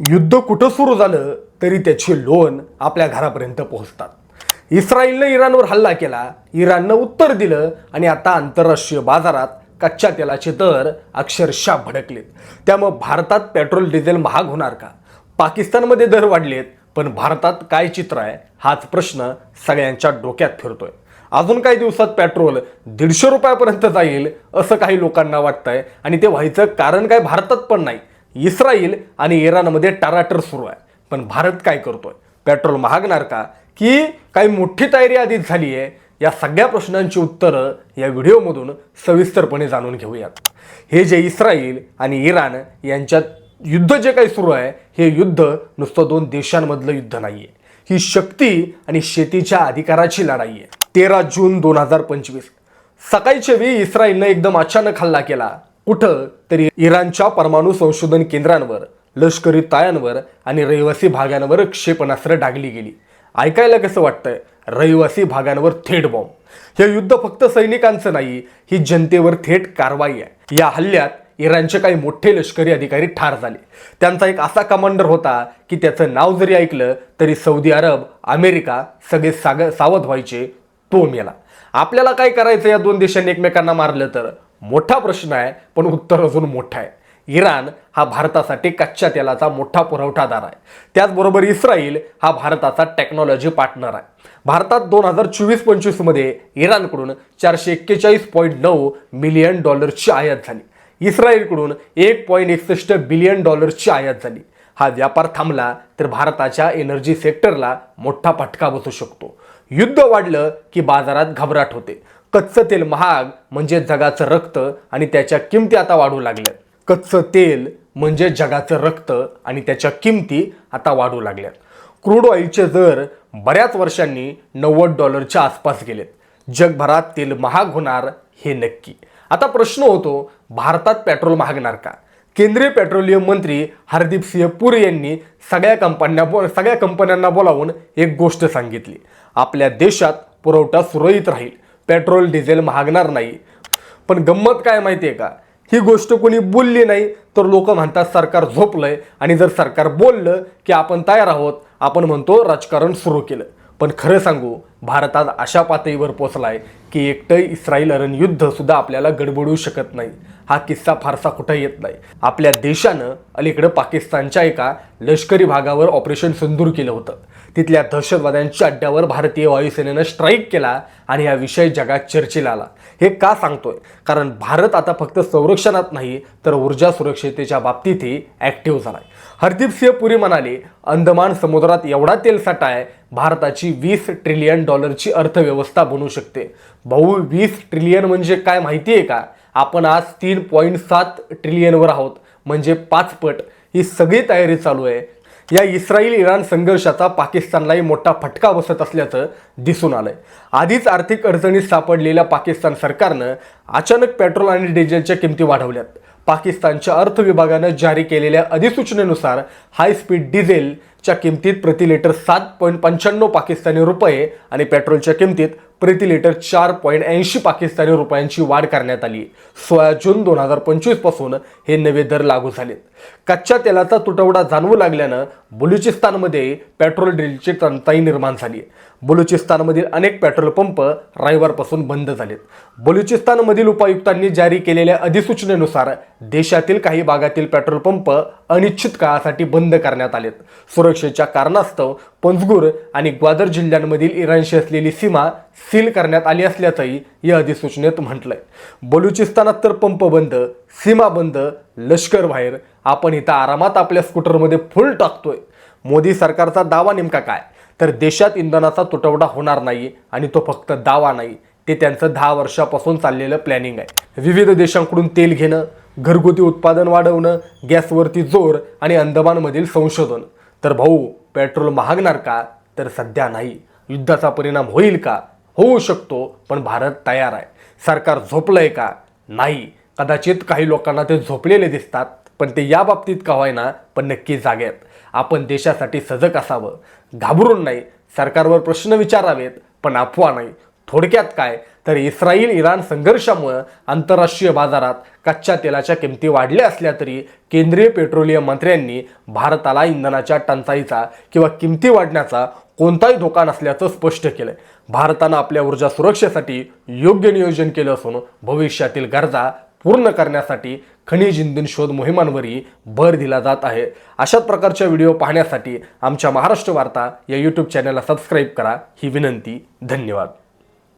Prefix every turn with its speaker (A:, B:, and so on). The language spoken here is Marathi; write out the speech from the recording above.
A: युद्ध कुठं सुरू झालं तरी त्याची लोन आपल्या घरापर्यंत पोहोचतात. इस्रायलनं इराणवर हल्ला केला इराणनं उत्तर दिलं आणि आता आंतरराष्ट्रीय बाजारात कच्च्या तेलाचे दर अक्षरशः भडकलेत. त्यामुळे भारतात पेट्रोल डिझेल महाग होणार का? पाकिस्तानमध्ये दर वाढलेत पण भारतात काय चित्र आहे? हाच प्रश्न सगळ्यांच्या डोक्यात फिरतोय. अजून काही दिवसात पेट्रोल दीडशे रुपयापर्यंत जाईल असं काही लोकांना वाटतंय. आणि ते व्हायचं कारण काय? भारतात पण नाही. इस्रायल आणि इराणमध्ये टाराटर सुरू आहे. पण भारत काय करतोय? पेट्रोल महागणार का? की काही मोठी तयारी आधीच झाली आहे. या सगळ्या प्रश्नांची उत्तरं या व्हिडिओमधून सविस्तरपणे जाणून घेऊयात. हे जे इस्रायल आणि इराण यांच्यात युद्ध जे काही सुरू आहे हे युद्ध नुसतं दोन देशांमधलं युद्ध नाहीये. ही शक्ती आणि शेतीच्या अधिकाराची लढाई आहे. तेरा जून दोन हजार पंचवीस. सकाळच्या वेळी इस्रायलनं एकदम अचानक हल्ला केला. कुठं तरी इराणच्या परमाणू संशोधन केंद्रांवर लष्करी तायांवर आणि रहिवासी भागांवर क्षेपणास्त्र डागली गेली. ऐकायला कसं वाटतंय? रहिवासी भागांवर थेट बॉम्ब हे युद्ध फक्त सैनिकांचं नाही ही जनतेवर थेट कारवाई आहे. या हल्ल्यात इराणचे काही मोठे लष्करी अधिकारी ठार झाले. त्यांचा एक असा कमांडर होता की त्याचं नाव जरी ऐकलं तरी सौदी अरब अमेरिका सगळे साग सावध व्हायचे तो मेला. आपल्याला काय करायचं या दोन देशांनी एकमेकांना मारलं तर? मोठा प्रश्न आहे पण उत्तर अजून मोठं आहे. इराण हा भारतासाठी कच्च्या तेलाचा मोठा पुरवठादार आहे. त्याचबरोबर इस्रायल हा भारताचा टेक्नॉलॉजी पार्टनर आहे. भारतात दोन हजार चोवीस पंचवीसमध्ये इराणकडून चारशे एक्केचाळीस पॉईंट नऊ मिलियन डॉलरची आयात झाली. इस्रायलकडून एक पॉईंट एकसष्ट बिलियन डॉलर्सची आयात झाली. हा व्यापार थांबला तर भारताच्या एनर्जी सेक्टरला मोठा फटका बसू शकतो. युद्ध वाढलं की बाजारात घबराट होते. कच्चं तेल महाग म्हणजे जगाचं रक्त आणि त्याच्या किमती आता वाढू लागल्यात कच्चं तेल म्हणजे जगाचं रक्त आणि त्याच्या किमती आता वाढू लागल्यात क्रूड ऑइलचे दर बऱ्याच वर्षांनी नव्वद डॉलरच्या आसपास गेलेत. जगभरात तेल महाग होणार हे नक्की. आता प्रश्न होतो भारतात पेट्रोल महागणार का? केंद्रीय पेट्रोलियम मंत्री हरदीप सिंह पुरी यांनी सगळ्या कंपन्या बो सगळ्या कंपन्यांना बोलावून एक गोष्ट सांगितली. आपल्या देशात पुरवठा सुरळीत राहील. पेट्रोल डिझेल महागणार नाही. पण गंमत काय माहिती आहे का? ही गोष्ट कोणी बोलली नाही तर लोक म्हणतात सरकार झोपलंय आणि जर सरकार बोललं की आपण तयार आहोत आपण म्हणतो राजकारण सुरू केलं. पण खरं सांगू भारत आज अशा पातळीवर पोचलाय की एकटं इस्रायल अरण युद्ध सुद्धा आपल्याला गडबडू शकत नाही. हा किस्सा फारसा कुठं येत नाही. आपल्या देशानं अलीकडं पाकिस्तानच्या एका लष्करी भागावर ऑपरेशन सिंदूर केलं होतं. तिथल्या दहशतवाद्यांच्या अड्ड्यावर भारतीय वायुसेनेनं स्ट्राईक केला आणि हा विषय जगात चर्चेला आला. हे का सांगतोय? कारण भारत आता फक्त संरक्षणात नाही तर ऊर्जा सुरक्षितेच्या बाबतीतही ॲक्टिव्ह झालाय. हरदीप सिंह पुरी म्हणाले अंदमान समुद्रात एवढा तेलसाठा आहे भारताची वीस ट्रिलियन डॉलरची अर्थव्यवस्था बनू शकते. भाऊ वीस ट्रिलियन म्हणजे काय माहिती आहे का? आपण आज तीन पॉईंट सात ट्रिलियनवर आहोत. म्हणजे पाच पट. ही सगळी तयारी चालू आहे. या इस्रायल इराण संघर्षाचा पाकिस्तानलाही मोठा फटका बसत असल्याचं दिसून आलंय. आधीच आर्थिक अडचणीत सापडलेल्या पाकिस्तान सरकारनं अचानक पेट्रोल आणि डिझेलच्या किमती वाढवल्यात. पाकिस्तानच्या अर्थ विभागानं जारी केलेल्या अधिसूचनेनुसार हाय स्पीड डिझेलच्या किमतीत प्रति लिटर सात पॉईंट पंच्याण्णव पाकिस्तानी रुपये आणि पेट्रोलच्या किमतीत प्रति लिटर चार पॉईंट ऐंशी पाकिस्तानी रुपयांची वाढ करण्यात आली. सोळा जून दोन हजार पंचवीसपासून हे नवे दर लागू झालेत. कच्च्या तेलाचा तुटवडा जाणवू लागल्यानं बलुचिस्तानमध्ये पेट्रोल डिझेलची टंचाई निर्माण झाली. बलुचिस्तानमधील अनेक पेट्रोल पंप रविवारपासून बंद झालेत. बलुचिस्तानमधील उपायुक्तांनी जारी केलेल्या अधिसूचनेनुसार देशातील काही भागातील पेट्रोल पंप अनिश्चित काळासाठी बंद करण्यात आलेत. सुरक्षेच्या कारणास्तव पंजगुर आणि ग्वादर जिल्ह्यांमधील इराणशी असलेली सीमा सील करण्यात आली असल्याचंही या अधिसूचनेत म्हटलंय. बलुचिस्तानात तर पंप बंद सीमा बंद लष्कर बाहेर. आपण इथं आरामात आपल्या स्कूटरमध्ये फुल टाकतोय. मोदी सरकारचा दावा नेमका काय? तर देशात इंधनाचा तुटवडा होणार नाही आणि तो फक्त दावा नाही. ते त्यांचं दहा वर्षापासून चाललेलं प्लॅनिंग आहे. विविध देशांकडून तेल घेणं घरगुती उत्पादन वाढवणं गॅसवरती जोर आणि अंदमानमधील संशोधन. तर भाऊ पेट्रोल महागणार का? तर सध्या नाही. युद्धाचा परिणाम होईल का? होऊ शकतो पण भारत तयार आहे. सरकार झोपलंय का? नाही. कदाचित काही लोकांना ते झोपलेले दिसतात. पण ते या बाबतीत का होईना पण नक्की जागे आहेत आपण देशासाठी सजग असावं. घाबरून नाही. सरकारवर प्रश्न विचारावेत पण अफवा नाही. थोडक्यात काय? तर इस्रायल इराण संघर्षामुळं आंतरराष्ट्रीय बाजारात कच्च्या तेलाच्या किमती वाढल्या असल्या तरी केंद्रीय पेट्रोलियम मंत्र्यांनी भारताला इंधनाच्या टंचाईचा किंवा किमती वाढण्याचा कोणताही धोका नसल्याचं स्पष्ट केलंय. भारतानं आपल्या ऊर्जा सुरक्षेसाठी योग्य नियोजन केलं असून भविष्यातील गरजा पूर्ण करण्यासाठी खनिज इंधन शोध मोहिमांवरही भर दिला जात आहे. अशाच प्रकारच्या व्हिडिओ पाहण्यासाठी आमच्या महाराष्ट्र वार्ता या यूट्यूब चॅनलला सबस्क्राईब करा. ही विनंती धन्यवाद.